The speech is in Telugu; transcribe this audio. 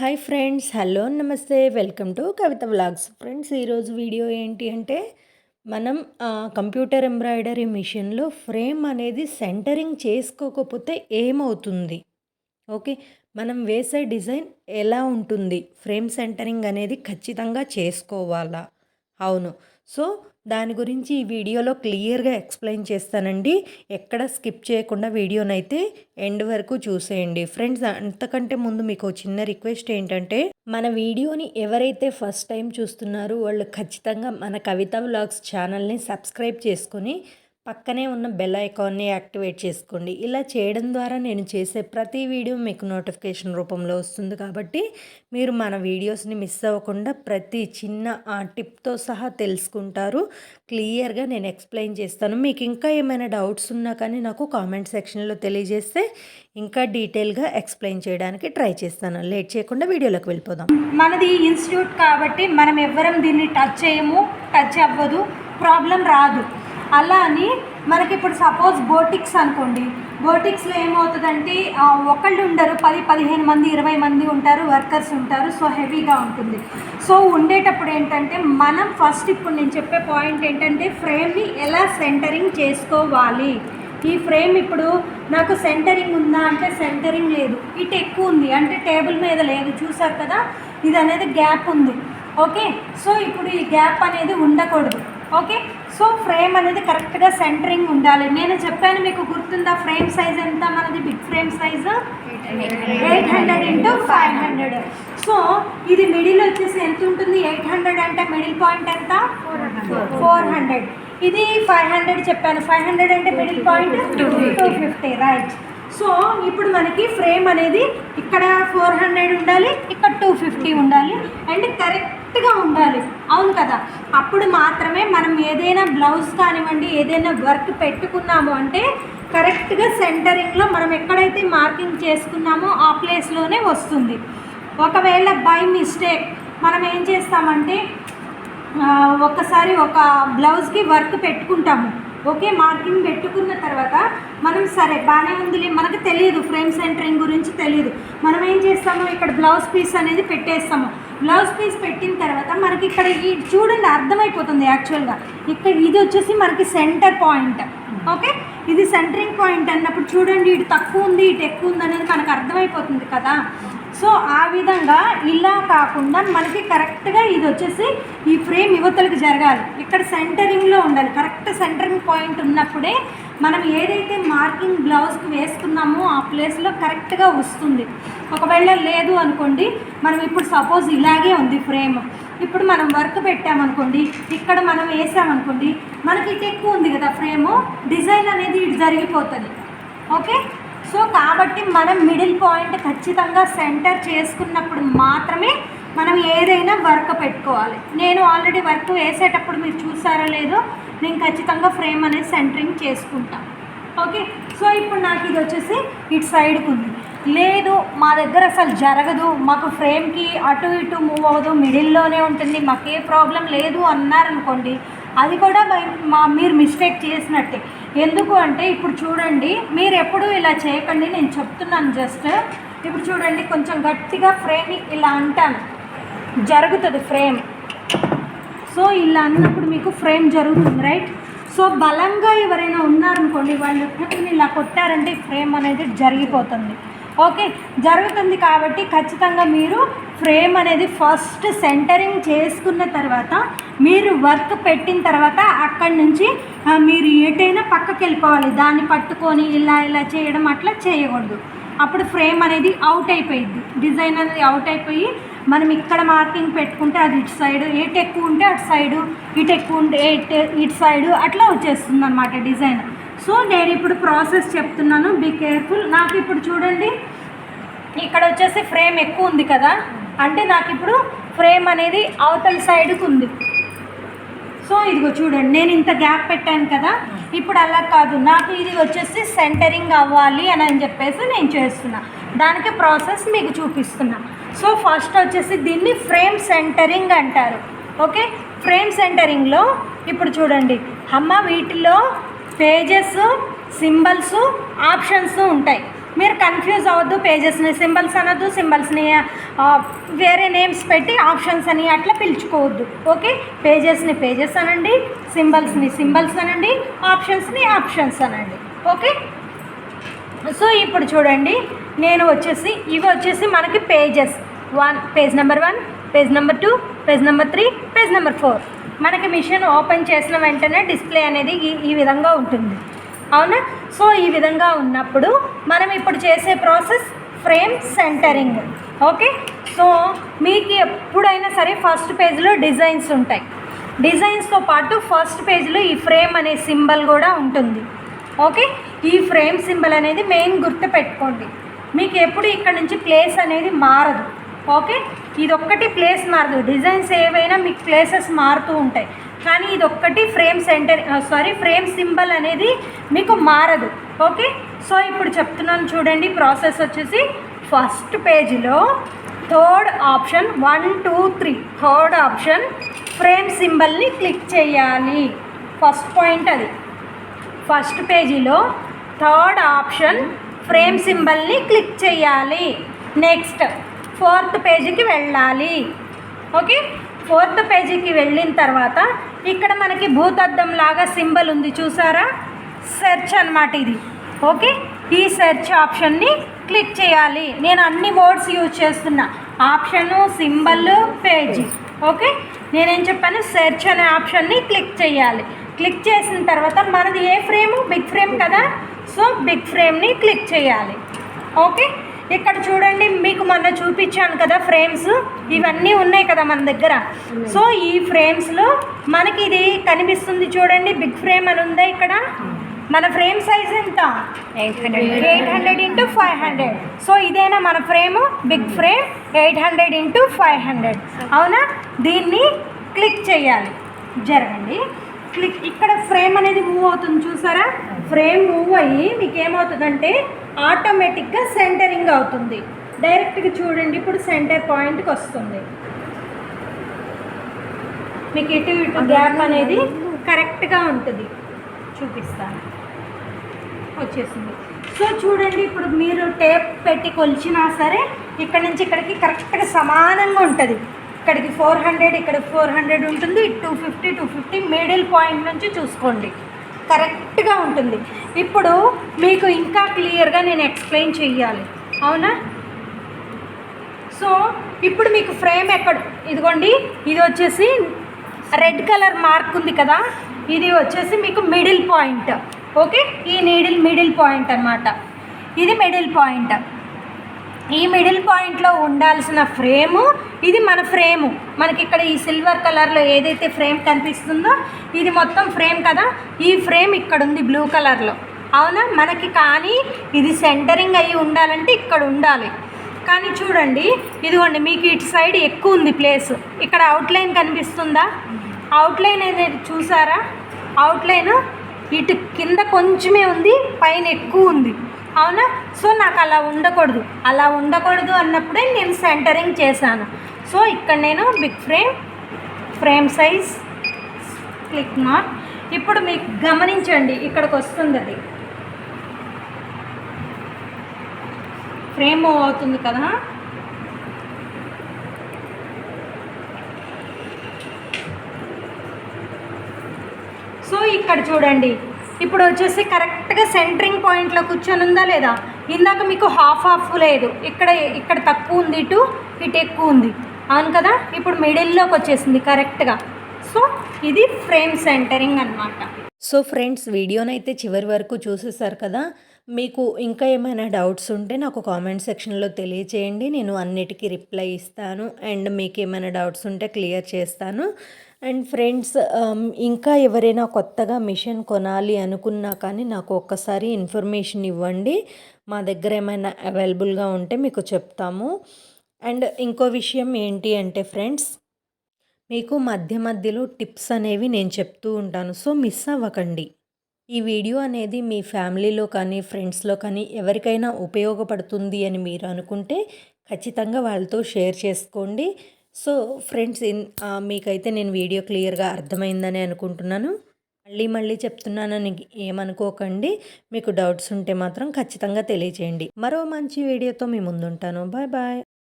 Hi friends hello namaste. Welcome to Kavitha vlogs. Friends ఈరోజు వీడియో ఏంటి అంటే మనం కంప్యూటర్ ఎంబ్రాయిడరీ మిషన్లో ఫ్రేమ్ అనేది సెంటరింగ్ చేసుకోకపోతే ఏమవుతుంది? ఓకే మనం వేసే డిజైన్ ఎలా ఉంటుంది? ఫ్రేమ్ సెంటరింగ్ అనేది ఖచ్చితంగా చేసుకోవాలా? అవును. సో దాని గురించి ఈ వీడియోలో క్లియర్గా ఎక్స్ప్లెయిన్ చేస్తానండి. ఎక్కడ స్కిప్ చేయకుండా వీడియోనైతే ఎండ్ వరకు చూసేయండి. ఫ్రెండ్స్ అంతకంటే ముందు మీకు చిన్న రిక్వెస్ట్ ఏంటంటే మన వీడియోని ఎవరైతే ఫస్ట్ టైం చూస్తున్నారో వాళ్ళు ఖచ్చితంగా మన కవిత వ్లాగ్స్ ఛానల్ని సబ్స్క్రైబ్ చేసుకొని పక్కనే ఉన్న బెల్ ఐకాన్ని యాక్టివేట్ చేసుకోండి. ఇలా చేయడం ద్వారా నేను చేసే ప్రతి వీడియో మీకు నోటిఫికేషన్ రూపంలో వస్తుంది కాబట్టి మీరు మన వీడియోస్ని మిస్ అవ్వకుండా ప్రతి చిన్న ఆ టిప్తో సహా తెలుసుకుంటారు. క్లియర్గా నేను ఎక్స్ప్లెయిన్ చేస్తాను. మీకు ఇంకా ఏమైనా డౌట్స్ ఉన్నా కానీ నాకు కామెంట్ సెక్షన్లో తెలియజేస్తే ఇంకా డీటెయిల్గా ఎక్స్ప్లెయిన్ చేయడానికి ట్రై చేస్తాను. లేట్ చేయకుండా వీడియోలోకి వెళ్ళిపోదాం. మనది ఇన్స్టిట్యూట్ కాబట్టి మనం ఎవ్వరం దీన్ని టచ్ చేయము టచ్ అవ్వదు. ప్రాబ్లం రాదు. అలా అని మనకి ఇప్పుడు సపోజ్ బోటిక్స్ అనుకోండి. బోటిక్స్లో ఏమవుతుందంటే ఒకళ్ళు ఉండరు పది పదిహేను మంది ఇరవై మంది ఉంటారు వర్కర్స్ ఉంటారు సో హెవీగా ఉంటుంది. సో ఉండేటప్పుడు ఏంటంటే మనం ఫస్ట్ ఇప్పుడు నేను చెప్పే పాయింట్ ఏంటంటే ఫ్రేమ్ని ఎలా సెంటరింగ్ చేసుకోవాలి? ఈ ఫ్రేమ్ ఇప్పుడు నాకు సెంటరింగ్ ఉందా అంటే సెంటరింగ్ లేదు. ఇటు ఎక్కువ ఉంది అంటే టేబుల్ మీద లేదు చూసారు కదా? ఇది అనేది గ్యాప్ ఉంది. ఓకే? సో ఇప్పుడు ఈ గ్యాప్ అనేది ఉండకూడదు. ఓకే సో ఫ్రేమ్ అనేది కరెక్ట్గా సెంటరింగ్ ఉండాలి. నేను చెప్పాను మీకు గుర్తుందా? ఫ్రేమ్ సైజ్ ఎంత? మనది big frame size eight hundred into five hundred so ఇది మిడిల్ వచ్చేసి ఎంత ఉంటుంది? ఎయిట్ హండ్రెడ్ అంటే మిడిల్ పాయింట్ ఎంత? ఫోర్ హండ్రెడ్ ఇది ఫైవ్ హండ్రెడ్ చెప్పాను. ఫైవ్ హండ్రెడ్ అంటే middle point two fifty right so ఇప్పుడు మనకి ఫ్రేమ్ అనేది ఇక్కడ ఫోర్ హండ్రెడ్ ఉండాలి ఇక్కడ టూ ఫిఫ్టీ ఉండాలి. అండ్ కరెక్ట్ కరెక్ట్గా ఉండాలి. అవును కదా? అప్పుడు మాత్రమే మనం ఏదైనా బ్లౌజ్ కానివ్వండి ఏదైనా వర్క్ పెట్టుకున్నాము అంటే కరెక్ట్గా సెంటరింగ్లో మనం ఎక్కడైతే మార్కింగ్ చేసుకున్నామో ఆ ప్లేస్లోనే వస్తుంది. ఒకవేళ బై మిస్టేక్ మనం ఏం చేస్తామంటే ఒకసారి ఒక బ్లౌజ్కి వర్క్ పెట్టుకుంటాము. ఓకే మార్కింగ్ పెట్టుకున్న తర్వాత మనం సరే బాగానే ఉందిలే. మనకు తెలియదు ఫ్రేమ్ సెంటరింగ్ గురించి తెలియదు మనం ఏం చేస్తాము? ఇక్కడ బ్లౌజ్ పీస్ అనేది పెట్టేస్తాము. బ్లౌజ్ పీస్ పెట్టిన తర్వాత మనకి ఇక్కడ ఈ చూడండి అర్థమైపోతుంది యాక్చువల్గా. ఇక్కడ ఇది వచ్చేసి మనకి సెంటర్ పాయింట్. ఓకే? ఇది సెంటరింగ్ పాయింట్ అన్నప్పుడు చూడండి ఇటు తక్కువ ఉంది ఇటు ఎక్కువ ఉంది అనేది మనకు అర్థమైపోతుంది కదా. సో ఆ విధంగా ఇలా కాకుండా మనకి కరెక్ట్గా ఇది వచ్చేసి ఈ ఫ్రేమ్ యువతలకు జరగాలి. ఇక్కడ సెంటరింగ్లో ఉండాలి. కరెక్ట్ సెంటరింగ్ పాయింట్ ఉన్నప్పుడే మనం ఏదైతే మార్కింగ్ బ్లౌజ్కి వేసుకున్నామో ఆ ప్లేస్లో కరెక్ట్గా వస్తుంది. ఒకవేళ లేదు అనుకోండి మనం ఇప్పుడు సపోజ్ ఇలాగే ఉంది ఫ్రేమ్. ఇప్పుడు మనం వర్క్ పెట్టామనుకోండి ఇక్కడ మనం వేసామనుకోండి మనకి ఇది ఎక్కువ ఉంది కదా ఫ్రేము డిజైన్ అనేది ఇటు జరిగిపోతుంది. ఓకే? సో కాబట్టి మనం మిడిల్ పాయింట్ ఖచ్చితంగా సెంటర్ చేసుకున్నప్పుడు మాత్రమే మనం ఏదైనా వర్క్ పెట్టుకోవాలి. నేను ఆల్రెడీ వర్క్ వేసేటప్పుడు మీరు చూసారో లేదో నేను ఖచ్చితంగా ఫ్రేమ్ అనేది సెంటరింగ్ చేసుకుంటాను ఓకే సో ఇప్పుడు నాకు ఇది వచ్చేసి ఇటు సైడ్కి ఉంది. లేదు మా దగ్గర అసలు జరగదు. మాకు ఫ్రేమ్కి అటు ఇటు మూవ్ అవ్వదు. మిడిల్లోనే ఉంటుంది. మాకు ఏ ప్రాబ్లం లేదు అన్నారనుకోండి అది కూడా మా మీరు మిస్టేక్ చేసినట్టే. ఎందుకు అంటే ఇప్పుడు చూడండి మీరు ఎప్పుడు ఇలా చేయకండి నేను చెప్తున్నాను జస్ట్. ఇప్పుడు చూడండి కొంచెం గట్టిగా ఫ్రేమ్ ఇలా అంటాను. జరుగుతుంది ఫ్రేమ్. సో ఇలా అన్నప్పుడు మీకు ఫ్రేమ్ జరుగుతుంది రైట్? సో బలంగా ఎవరైనా ఉన్నారనుకోండి వాళ్ళు పట్టుకుని ఇలా కొట్టారంటే ఫ్రేమ్ అనేది జరిగిపోతుంది. ఓకే జరుగుతుంది కాబట్టి ఖచ్చితంగా మీరు ఫ్రేమ్ అనేది ఫస్ట్ సెంటరింగ్ చేసుకున్న తర్వాత మీరు వర్క్ పెట్టిన తర్వాత అక్కడి నుంచి మీరు ఎటైనా పక్కకి వెళ్ళిపోవాలి. దాన్ని పట్టుకొని ఇలా ఇలా చేయడం అట్లా చేయకూడదు. అప్పుడు ఫ్రేమ్ అనేది అవుట్ అయిపోయింది డిజైన్ అనేది అవుట్ అయిపోయి మనం ఇక్కడ మార్కింగ్ పెట్టుకుంటే అది ఇటు సైడ్ ఎటు ఎక్కువ ఉంటే అటు సైడు ఇటు ఎక్కువ ఉంటే ఇటు ఇటు సైడు అట్లా వచ్చేస్తుంది అనమాట డిజైన్. సో నేను ఇప్పుడు ప్రాసెస్ చెప్తున్నాను. Be careful. నాకు ఇప్పుడు చూడండి ఇక్కడ వచ్చేసి ఫ్రేమ్ ఎక్కువ ఉంది కదా? అంటే నాకు ఇప్పుడు ఫ్రేమ్ అనేది అవతల సైడ్కి ఉంది. సో ఇదిగో చూడండి నేను ఇంత గ్యాప్ పెట్టాను కదా? ఇప్పుడు అలా కాదు నాకు ఇది వచ్చేసి సెంటరింగ్ అవ్వాలి అని అని చెప్పేసి నేను చేస్తున్నా. దానికి ప్రాసెస్ మీకు చూపిస్తున్నా. సో ఫస్ట్ వచ్చేసి దీన్ని ఫ్రేమ్ సెంటరింగ్ అంటారు. ఓకే? ఫ్రేమ్ సెంటరింగ్లో ఇప్పుడు చూడండి అమ్మ వీటిలో పేజెస్ సింబల్స్ ఆప్షన్స్ ఉంటాయి. మీరు కన్ఫ్యూజ్ అవ్వద్దు పేజెస్ని సింబల్స్ అనొద్దు సింబల్స్ని వేరే నేమ్స్ పెట్టి ఆప్షన్స్ అని అట్లా పిలుచుకోవద్దు ఓకే పేజెస్ని పేజెస్ అనండి సింబల్స్ని సింబల్స్ అనండి ఆప్షన్స్ని ఆప్షన్స్ అనండి ఓకే సో ఇప్పుడు చూడండి నేను వచ్చేసి ఇవి వచ్చేసి మనకి pages one page number one page number two page number three page number four మనకి మిషన్ ఓపెన్ చేసిన వెంటనే డిస్ప్లే అనేది ఈ ఈ విధంగా ఉంటుంది. అవునా? సో ఈ విధంగా ఉన్నప్పుడు మనం ఇప్పుడు చేసే process frame centring. Okay? So మీకు ఎప్పుడైనా సరే ఫస్ట్ పేజ్లో డిజైన్స్ ఉంటాయి. డిజైన్స్తో పాటు ఫస్ట్ పేజ్లో ఈ ఫ్రేమ్ అనే సింబల్ కూడా ఉంటుంది. ఓకే? ఈ ఫ్రేమ్ సింబల్ అనేది మెయిన్ గుర్తు పెట్టుకోండి. మీకు ఎప్పుడు ఇక్కడ నుంచి ప్లేస్ అనేది మారదు. ఓకే? ఇది ఒక్కటి ప్లేస్ మారదు. డిజైన్స్ ఏవైనా మీకు ప్లేసెస్ మారుతూ ఉంటాయి. కానీ ఇది ఒక్కటి frame centre sorry frame symbol అనేది మీకు మారదు. ఓకే? సో ఇప్పుడు చెప్తున్నాను చూడండి ప్రాసెస్ వచ్చేసి ఫస్ట్ పేజీలో third option one two three. Third option frame సింబల్ని క్లిక్ చేయాలి. ఫస్ట్ పాయింట్ అది. ఫస్ట్ పేజీలో థర్డ్ ఆప్షన్ ఫ్రేమ్ సింబల్ని క్లిక్ చేయాలి. నెక్స్ట్ ఫోర్త్ పేజీకి వెళ్ళాలి. ఓకే? ఫోర్త్ పేజీకి వెళ్ళిన తర్వాత ఇక్కడ మనకి భూతద్దం లాగా సింబల్ ఉంది చూసారా? సెర్చ్ అనమాట ఇది. ఓకే? ఈ సెర్చ్ ఆప్షన్ని క్లిక్ చేయాలి. నేను అన్ని వర్డ్స్ యూజ్ చేస్తున్నా. Option symbol page. ఓకే? నేనేం చెప్పాను? సెర్చ్ అనే ఆప్షన్ని క్లిక్ చేయాలి. క్లిక్ చేసిన తర్వాత మనది ఏ ఫ్రేము? బిగ్ ఫ్రేమ్ కదా? సో బిగ్ ఫ్రేమ్ని క్లిక్ చేయాలి. ఓకే? ఇక్కడ చూడండి మీకు మొన్న చూపించాను కదా ఫ్రేమ్స్. ఇవన్నీ ఉన్నాయి కదా మన దగ్గర. సో ఈ ఫ్రేమ్స్లో మనకి ఇది కనిపిస్తుంది చూడండి బిగ్ ఫ్రేమ్ అని ఉందా ఇక్కడ? మన ఫ్రేమ్ సైజ్ ఎంత? Eight hundred. Eight hundred into five hundred. So ఇదేనా మన frame? Big frame eight hundred into five hundred. అవునా? దీన్ని క్లిక్ చేయాలి. జరగండి. క్లిక్ ఇక్కడ ఫ్రేమ్ అనేది మూవ్ అవుతుంది చూసారా? ఫ్రేమ్ మూవ్ అయ్యి మీకు ఏమవుతుందంటే ఆటోమేటిక్గా సెంటరింగ్ అవుతుంది. డైరెక్ట్గా చూడండి ఇప్పుడు సెంటర్ పాయింట్కి వస్తుంది. మీకు ఇటు ఇటు గ్యాప్ అనేది కరెక్ట్గా ఉంటుంది. చూపిస్తాను. వచ్చేసింది. సో చూడండి ఇప్పుడు మీరు టేప్ పెట్టి కొలిచినా సరే ఇక్కడ నుంచి ఇక్కడికి కరెక్ట్గా సమానంగా ఉంటుంది. ఇక్కడికి ఫోర్ హండ్రెడ్ ఇక్కడ ఫోర్ హండ్రెడ్ ఉంటుంది. Two fifty two fifty middle point నుంచి చూసుకోండి. కరెక్ట్గా ఉంటుంది. ఇప్పుడు మీకు ఇంకా క్లియర్గా నేను ఎక్స్ప్లెయిన్ చెయ్యాలి. అవునా? సో ఇప్పుడు మీకు ఫ్రేమ్ ఎక్కడ? ఇదిగోండి ఇది వచ్చేసి రెడ్ కలర్ మార్క్ ఉంది కదా ఇది వచ్చేసి మీకు మిడిల్ పాయింట్. ఓకే? ఈ నీడిల్ మిడిల్ పాయింట్ అనమాట ఇది మిడిల్ పాయింట్. ఈ మిడిల్ పాయింట్లో ఉండాల్సిన ఫ్రేము ఇది మన ఫ్రేము మనకి ఇక్కడ ఈ సిల్వర్ కలర్లో ఏదైతే ఫ్రేమ్ కనిపిస్తుందో ఇది మొత్తం ఫ్రేమ్ కదా? ఈ ఫ్రేమ్ ఇక్కడ ఉంది బ్లూ కలర్లో అవునా? మనకి కానీ ఇది సెంటరింగ్ అయ్యి ఉండాలంటే ఇక్కడ ఉండాలి. కానీ చూడండి ఇదిగోండి మీకు ఇటు సైడ్ ఎక్కువ ఉంది ప్లేస్ ఇక్కడ అవుట్లైన్ కనిపిస్తుందా? అవుట్లైన్ అనేది చూసారా? అవుట్లైన్ ఇటు కింద కొంచెమే ఉంది పైన ఎక్కువ ఉంది. అవునా? సో నాకు అలా ఉండకూడదు. అలా ఉండకూడదు అన్నప్పుడే నేను సెంటరింగ్ చేశాను. సో ఇక్కడ నేను big frame frame size click not ఇప్పుడు మీకు గమనించండి ఇక్కడికి వస్తుంది అది. ఫ్రేమ్ మూవ్ అవుతుంది కదా? సో ఇక్కడ చూడండి. ఇప్పుడు వచ్చేసి కరెక్ట్గా సెంటరింగ్ పాయింట్లో కూర్చొని ఉందా లేదా? ఇందాక మీకు హాఫ్ హాఫ్ లేదు. ఇక్కడ ఇక్కడ తక్కువ ఉంది ఇటు ఇటు ఎక్కువ ఉంది. అవును కదా? ఇప్పుడు మిడిల్లోకి వచ్చేసింది కరెక్ట్గా. సో ఇది ఫ్రేమ్ సెంటరింగ్ అన్నమాట. సో ఫ్రెండ్స్ వీడియోనైతే చివరి వరకు చూసేసారు కదా? మీకు ఇంకా ఏమైనా డౌట్స్ ఉంటే నాకు కామెంట్ సెక్షన్లో తెలియచేయండి. నేను అన్నిటికీ రిప్లై ఇస్తాను. అండ్ మీకు ఏమైనా డౌట్స్ ఉంటే క్లియర్ చేస్తాను. అండ్ ఫ్రెండ్స్ um, ఇంకా ఎవరైనా కొత్తగా మిషన్ కొనాలి అనుకున్నా కానీ నాకు ఒక్కసారి ఇన్ఫర్మేషన్ ఇవ్వండి. మా దగ్గర ఏమైనా అవైలబుల్గా ఉంటే మీకు చెప్తాము. అండ్ ఇంకో విషయం ఏంటి అంటే ఫ్రెండ్స్ మీకు మధ్య మధ్యలో టిప్స్ అనేవి నేను చెప్తూ ఉంటాను. సో మిస్ అవ్వకండి. ఈ వీడియో అనేది మీ ఫ్యామిలీలో కానీ ఫ్రెండ్స్లో కానీ ఎవరికైనా ఉపయోగపడుతుంది అని మీరు అనుకుంటే ఖచ్చితంగా వాళ్ళతో షేర్ చేసుకోండి. సో ఫ్రెండ్స్ మీకైతే నేను వీడియో క్లియర్గా అర్థమైందని అనుకుంటున్నాను. మళ్ళీ మళ్ళీ చెప్తున్నానని ఏమనుకోకండి. మీకు డౌట్స్ ఉంటే మాత్రం ఖచ్చితంగా తెలియచేయండి. మరో మంచి వీడియోతో మీ ముందుంటాను. Bye bye.